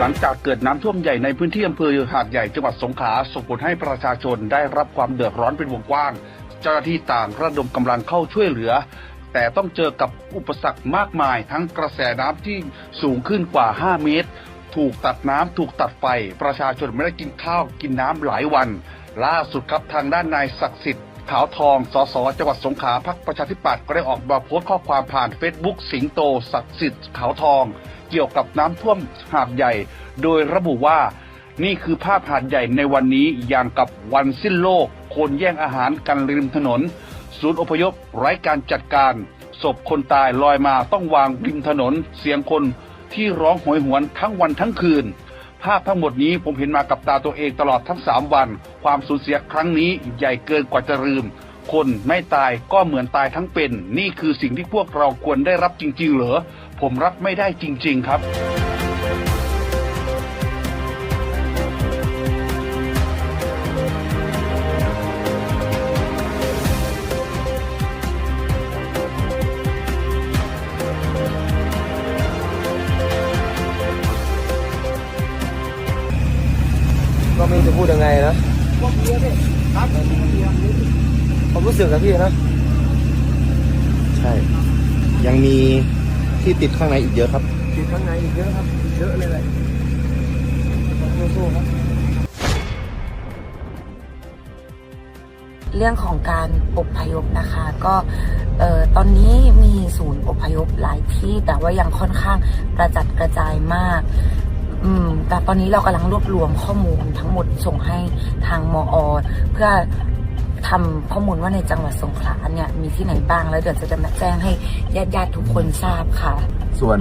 หลังจากเกิดน้ำท่วมใหญ่ในพื้นที่อำเภอหาดใหญ่จังหวัดสงขลาส่งผลให้ประชาชนได้รับความเดือดร้อนเป็นวงกว้าง เจ้าหน้าที่ต่างระดมกำลังเข้าช่วยเหลือ แต่ต้องเจอกับอุปสรรคมากมาย ทั้งกระแสน้ำที่สูงขึ้นกว่า 5 เมตร ถูกตัดน้ำถูกตัดไฟ ประชาชนไม่ได้กินข้าวกินน้ำหลายวัน ล่าสุดครับทางด้านนายศักดิ์สิทธิ์ขาวทอง สส จังหวัดสงขลาพักประชาธิปัตย์ก็ได้ออกมาโพสต์ข้อความผ่านเฟซบุ๊กสิงโตศักดิ์สิทธิ์ขาวทอง เกี่ยวกับน้ำท่วมหาดใหญ่ โดยระบุว่า นี่คือภาพหาดใหญ่ในวันนี้อย่างกับวันสิ้นโลก คนแย่งอาหารกันริมถนน ศูนย์อพยพไร้การจัดการ ศพคนตายลอยมาต้องวางริมถนน เสียงคนที่ร้องโหยหวนทั้งวันทั้งคืน ภาพทั้งหมดนี้ผมเห็นมากับตาตัวเองตลอดทั้งสามวัน ความสูญเสียครั้งนี้ใหญ่เกินกว่าจะลืม คนไม่ตายก็เหมือนตายทั้งเป็น นี่คือสิ่งที่พวกเราควรได้รับจริง ๆ เหรอ ผมรับไม่ได้จริง ๆ ครับก็ไม่รู้จะพูดยังไงนะ ความรู้สึกนะพี่นะใช่ ยังมีที่ติดข้างในอีกเยอะครับ ติดข้างในอีกเยอะครับอีกเยอะเลยแหละต้องสู้ๆครับเรื่องของการอพยพนะคะ ก็เอ่อตอนนี้มีศูนย์อพยพหลายที่แต่ว่ายังค่อนข้างกระจัดกระจายมาก อืม แต่ตอนนี้เรากำลังรวบรวมข้อมูลทั้งหมดส่งให้ทางมอ เพื่อ ทำข้อมูลว่าในจังหวัดสงขลาเนี่ยมีที่ไหนบ้างแล้วเดี๋ยวจะมาแจ้งให้ญาติญาติๆทุกคนทราบค่ะ ส่วน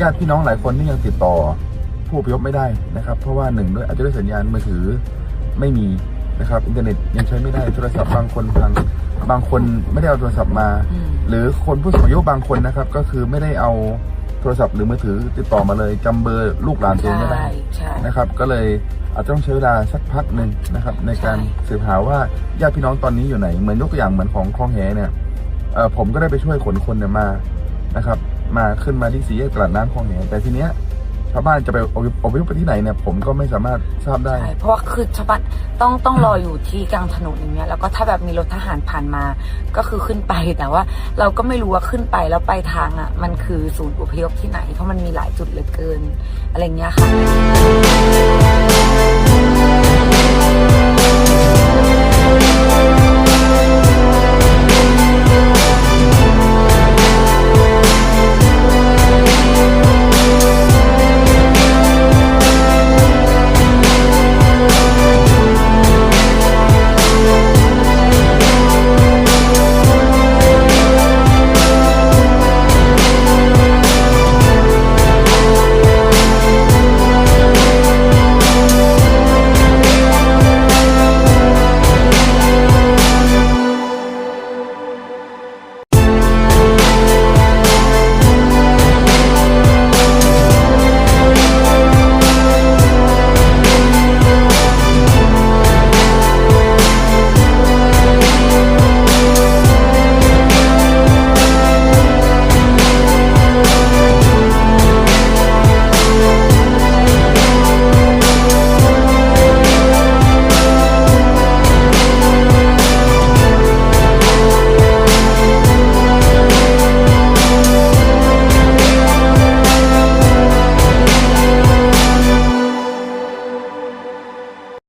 ญาติพี่น้องหลายคนที่ยังติดต่อผู้อพยพไม่ได้นะครับ เพราะว่าหนึ่งด้วยอาจจะด้วยสัญญาณมือถือไม่มีนะครับอินเทอร์เน็ตยังใช้ไม่ได้โทรศัพท์บางคนพังบางคนไม่ได้เอาโทรศัพท์มาอืมหรือคนผู้สูงอายุบางคนนะครับ ก็คือไม่ได้เอา โทรศัพท์หรือมือถือติดต่อมาเลยจำเบอร์ลูกหลานตัวเองไม่ได้ใช่ใช่นะครับ ก็เลยอาจจะต้องใช้เวลาสักพักหนึ่งนะครับ ในการใช่สืบหาว่าญาติพี่น้องตอนนี้อยู่ไหน เหมือนยกตัวอย่างเหมือนของคลองแหเนี่ยเอ่อผมก็ได้ไปช่วยขนคนเนี่ยมานะครับ มาขึ้นมาที่สี่แยกตลาดน้ำคลองแหแต่ทีเนี้ย ชาวบ้านจะไปอพยพไปที่ไหนเนี่ยผมก็ไม่สามารถทราบได้ ใช่เพราะว่าคือชาวบ้านต้องต้องรออยู่ที่กลางถนนอย่างเงี้ยแล้วก็ถ้าแบบมีรถทหารผ่านมา ก็คือขึ้นไปแต่ว่า เราก็ไม่รู้ว่าขึ้นไปแล้วไปทางอะ มันคือศูนย์อพยพที่ไหน เพราะมันมีหลายจุดเหลือเกิน อะไรเงี้ยค่ะ